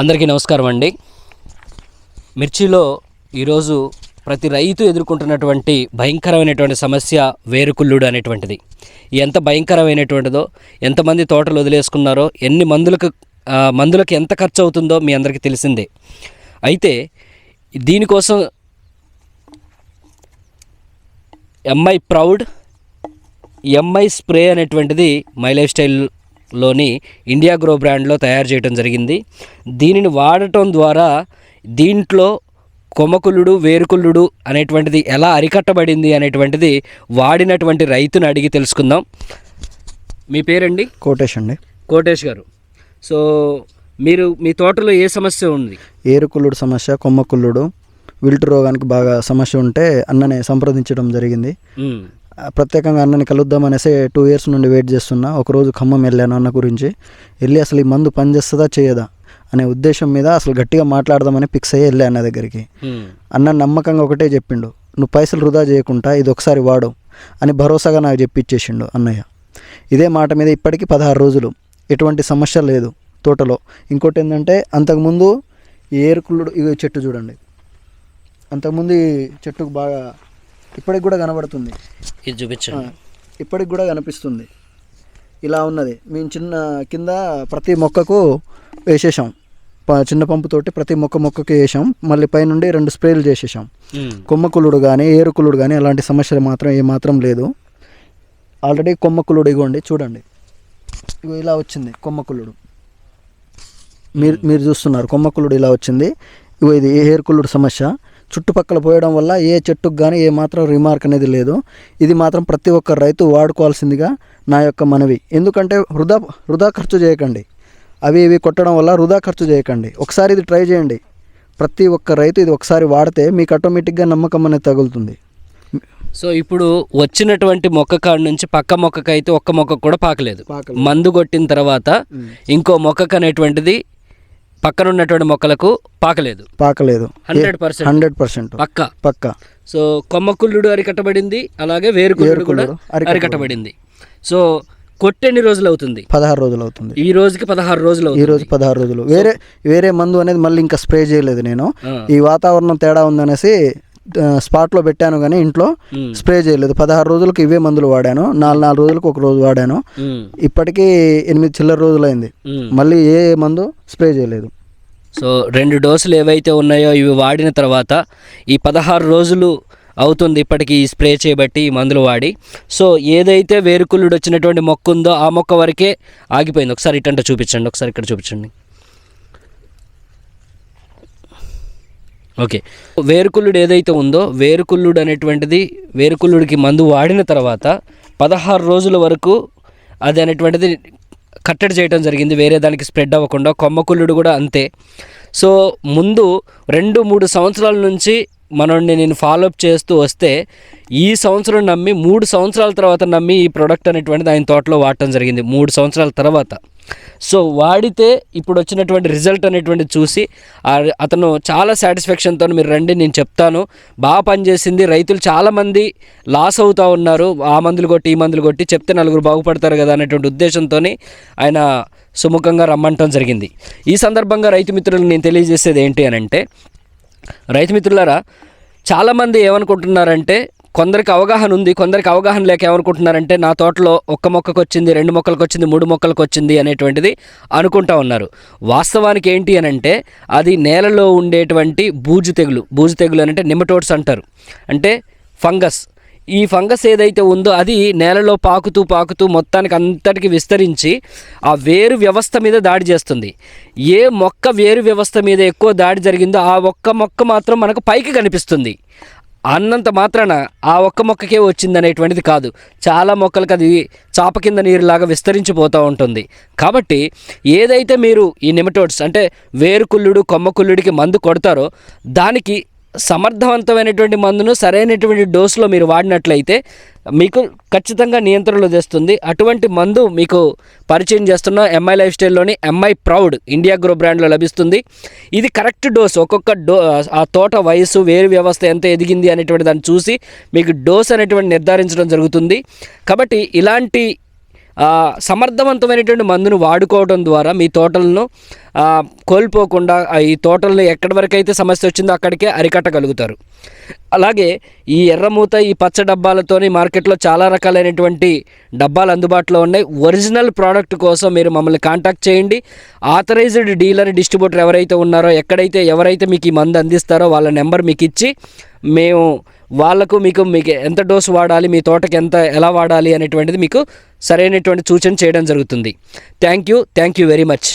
అందరికీ నమస్కారం అండి. మిర్చిలో ఈరోజు ప్రతి రైతు ఎదుర్కొంటున్నటువంటి భయంకరమైనటువంటి సమస్య వేరుకుళ్ళుడు అనేటువంటిది. ఎంత భయంకరమైనటువంటిదో ఎంతమంది తోటలు వదిలేసుకున్నారో ఎన్ని మందులకు మందులకు ఎంత ఖర్చు అవుతుందో మీ అందరికీ తెలిసిందే. అయితే దీనికోసం ఎంఐ ప్రౌడ్ ఎంఐ స్ప్రే అనేటువంటిది మై లైఫ్ స్టైల్లోని ఇండియా గ్రో బ్రాండ్లో తయారు చేయడం జరిగింది. దీనిని వాడటం ద్వారా దీంట్లో కొమ్మకుల్లుడు వేరుకుల్లుడు అనేటువంటిది ఎలా అరికట్టబడింది అనేటువంటిది వాడినటువంటి రైతుని అడిగి తెలుసుకుందాం. మీ పేరండి? కోటేష్ అండి. కోటేష్ గారు. సో మీరు మీ తోటలో ఏ సమస్య ఉంది? ఏరుకుళ్ళుడు సమస్య కొమ్మకుళ్ళుడు విల్టు రోగానికి బాగా సమస్య ఉంటే అన్నని సంప్రదించడం జరిగింది. ప్రత్యేకంగా అన్నని కలుద్దాం అనేసి టూ ఇయర్స్ నుండి వెయిట్ చేస్తున్నా. ఒకరోజు ఖమ్మం వెళ్ళాను అన్న గురించి. వెళ్ళి అసలు ఈ మందు పనిచేస్తుందా చేయదా అనే ఉద్దేశం మీద అసలు గట్టిగా మాట్లాడదామని ఫిక్స్ అయ్యి వెళ్ళా అన్న దగ్గరికి. అన్న నమ్మకంగా ఒకటే చెప్పిండు. నువ్వు పైసలు వృధా చేయకుండా ఇది ఒకసారి వాడు అని భరోసాగా నాకు చెప్పిచ్చేసిండు అన్నయ్య. ఇదే మాట మీద ఇప్పటికీ పదహారు రోజులు. ఎటువంటి సమస్య లేదు తోటలో. ఇంకోటి ఏంటంటే అంతకుముందు ఈ ఏరుకుళ్ళుడు ఇవి చెట్టు చూడండి. అంతకుముందు ఈ చెట్టుకు బాగా ఇప్పటికి కూడా కనబడుతుంది. ఇది చూపించండి. ఇప్పటికి కూడా కనిపిస్తుంది. ఇలా ఉన్నది. మేము చిన్న కింద ప్రతి మొక్కకు వేసేసాం చిన్న పంపుతోటి ప్రతి మొక్క మొక్కకి వేసాం. మళ్ళీ పైనుండి రెండు స్ప్రేలు చేసేసాం. మ్మ్. కొమ్మకులుడు కానీ ఏరుకులుడు కానీ అలాంటి సమస్యలు మాత్రం ఏమాత్రం లేదు. ఆల్రెడీ కొమ్మకులుడు ఇగోండి చూడండి. ఇగో ఇలా వచ్చింది కొమ్మకులుడు మీరు మీరు చూస్తున్నారు కొమ్మకులుడు ఇలా వచ్చింది. ఇగో ఇది ఏరుకులుడు సమస్య. చుట్టుపక్కల పోయడం వల్ల ఏ చెట్టుకు కానీ ఏ మాత్రం రిమార్క్ అనేది లేదు. ఇది మాత్రం ప్రతి ఒక్క రైతు వాడుకోవాల్సిందిగా నా యొక్క మనవి. ఎందుకంటే వృధా వృధా ఖర్చు చేయకండి. అవి ఇవి కొట్టడం వల్ల వృధా ఖర్చు చేయకండి. ఒకసారి ఇది ట్రై చేయండి. ప్రతి ఒక్క రైతు ఇది ఒకసారి వాడితే మీకు ఆటోమేటిక్గా నమ్మకం అనేది తగులుతుంది. సో ఇప్పుడు వచ్చినటువంటి మొక్క కాడ నుంచి పక్క మొక్కకి అయితే ఒక్క మొక్క కూడా పాకలేదు. పాకలేదు. మందు కొట్టిన తర్వాత ఇంకో మొక్కకు అనేటువంటిది పక్కన ఉన్నటువంటి మొక్కలకు పాకలేదు. పాకలేదు. Hundred percent. Hundred percent. పక్క. పక్క. సో కొమ్మకుల్లుడు అరికట్టబడింది అలాగే వేరుకుల్లుడు కూడా అరికట్టబడింది. సో కొట్టెన్ని రోజులు అవుతుంది పదహారు రోజులు అవుతుంది ఈ రోజుకి పదహారు రోజులు ఈ రోజు పదహారు రోజులు. వేరే వేరే మందు అనేది మళ్ళీ ఇంకా స్ప్రే చేయలేదు నేను. ఈ వాతావరణం తేడా ఉందనేసి స్పాట్లో పెట్టాను కానీ ఇంట్లో స్ప్రే చేయలేదు. పదహారు రోజులకు ఇవే మందులు వాడాను. నాలుగు నాలుగు రోజులకు ఒక రోజు వాడాను. ఇప్పటికీ ఎనిమిది చిల్లర రోజులైంది. మళ్ళీ ఏ మందు స్ప్రే చేయలేదు. సో రెండు డోసులు ఏవైతే ఉన్నాయో ఇవి వాడిన తర్వాత ఈ పదహారు రోజులు అవుతుంది ఇప్పటికి ఈ స్ప్రే చేయబట్టి ఈ మందులు వాడి. సో ఏదైతే వేరుకుళ్ళుడు వచ్చినటువంటి మొక్క ఉందో ఆ మొక్క వరకే ఆగిపోయింది. ఒకసారి ఇటంట చూపించండి. ఒకసారి ఇక్కడ చూపించండి. ఓకే. వేరుకుల్లుడు ఏదైతే ఉందో వేరుకుల్లుడు అనేటువంటిది వేరుకుల్లుడికి మందు వాడిన తర్వాత పదహారు రోజుల వరకు అది అనేటువంటిది కట్టడి చేయడం జరిగింది. వేరే దానికి స్ప్రెడ్ అవ్వకుండా కొమ్మకుల్లుడు కూడా అంతే. సో ముందు రెండు మూడు సంవత్సరాల నుంచి మనల్ని నేను ఫాలోఅప్ చేస్తూ వస్తే ఈ సంవత్సరం నమ్మి మూడు సంవత్సరాల తర్వాత నమ్మి ఈ ప్రోడక్ట్ అనేటువంటిది ఆయన తోటలో వాడటం జరిగింది. మూడు సంవత్సరాల తర్వాత. సో వాడితే ఇప్పుడు వచ్చినటువంటి రిజల్ట్ అనేటువంటి చూసి అతను చాలా సాటిస్ఫాక్షన్తో మీరు రండి నేను చెప్తాను. బాగా పనిచేసింది. రైతులు చాలామంది లాస్ అవుతూ ఉన్నారు. ఆ మందులు కొట్టి ఈ మందులు కొట్టి చెప్తే నలుగురు బాగుపడతారు కదా అనేటువంటి ఉద్దేశంతో ఆయన సుముఖంగా రమ్మంటం జరిగింది. ఈ సందర్భంగా రైతు మిత్రులకు నేను తెలియజేసేది ఏంటి అని అంటే రైతు మిత్రులారా చాలామంది ఏమనుకుంటున్నారంటే కొందరికి అవగాహన ఉంది కొందరికి అవగాహన లేక ఏమనుకుంటున్నారంటే నా తోటలో ఒక్క మొక్కకు వచ్చింది రెండు మొక్కలకు వచ్చింది మూడు మొక్కలకు వచ్చింది అనేటువంటిది అనుకుంటా ఉన్నారు. వాస్తవానికి ఏంటి అని అంటే అది నేలలో ఉండేటువంటి బూజు తెగులు. బూజు తెగులు అని అంటే నిమటోడ్స్ అంటారు. అంటే ఫంగస్. ఈ ఫంగస్ ఏదైతే ఉందో అది నేలలో పాకుతూ పాకుతూ మొత్తానికి అంతటికి విస్తరించి ఆ వేరు వ్యవస్థ మీద దాడి చేస్తుంది. ఏ మొక్క వేరు వ్యవస్థ మీద ఎక్కువ దాడి జరిగిందో ఆ ఒక్క మొక్క మాత్రం మనకు పైకి కనిపిస్తుంది. అన్నంత మాత్రాన ఆ ఒక్క మొక్కకే వచ్చిందనేటువంటిది కాదు. చాలా మొక్కలకు అది చాప కింద నీరులాగా విస్తరించిపోతూ ఉంటుంది. కాబట్టి ఏదైతే మీరు ఈ నిమటోడ్స్ అంటే వేరుకుల్లుడు కొమ్మకుల్లుడికి మందు కొడతారో దానికి సమర్థవంతమైనటువంటి మందును సరైనటువంటి డోసులో మీరు వాడినట్లయితే మీకు ఖచ్చితంగా నియంత్రణలో తెస్తుంది. అటువంటి మందు మీకు పరిచయం చేస్తున్న ఎంఐ లైఫ్ స్టైల్లోని ఎంఐ ప్రౌడ్ ఇండియా గ్రో బ్రాండ్లో లభిస్తుంది. ఇది కరెక్ట్ డోస్ ఒక్కొక్క డో ఆ తోట వయసు వేరు వ్యవస్థ ఎంత ఎదిగింది అనేటువంటి దాన్ని చూసి మీకు డోస్ అనేటువంటి నిర్ధారించడం జరుగుతుంది. కాబట్టి ఇలాంటి సమర్థవంతమైనటువంటి మందును వాడుకోవడం ద్వారా మీ తోటలను కోల్పోకుండా ఈ తోటలను ఎక్కడి వరకు అయితే సమస్య వచ్చిందో అక్కడికే అరికట్టగలుగుతారు. అలాగే ఈ ఎర్రమూత ఈ పచ్చ డబ్బాలతోని మార్కెట్లో చాలా రకాలైనటువంటి డబ్బాలు అందుబాటులో ఉన్నాయి. ఒరిజినల్ ప్రోడక్ట్ కోసం మీరు మమ్మల్ని కాంటాక్ట్ చేయండి. ఆథరైజ్డ్ డీలర్ డిస్ట్రిబ్యూటర్ ఎవరైతే ఉన్నారో ఎక్కడైతే ఎవరైతే మీకు ఈ మందు అందిస్తారో వాళ్ళ నెంబర్ మీకు ఇచ్చి మేము వాళ్ళకు మీకు మీకు ఎంత డోసు వాడాలి మీ తోటకి ఎంత ఎలా వాడాలి అనేటువంటిది మీకు సరైనటువంటి సూచన చేయడం జరుగుతుంది. Thank you thank you very much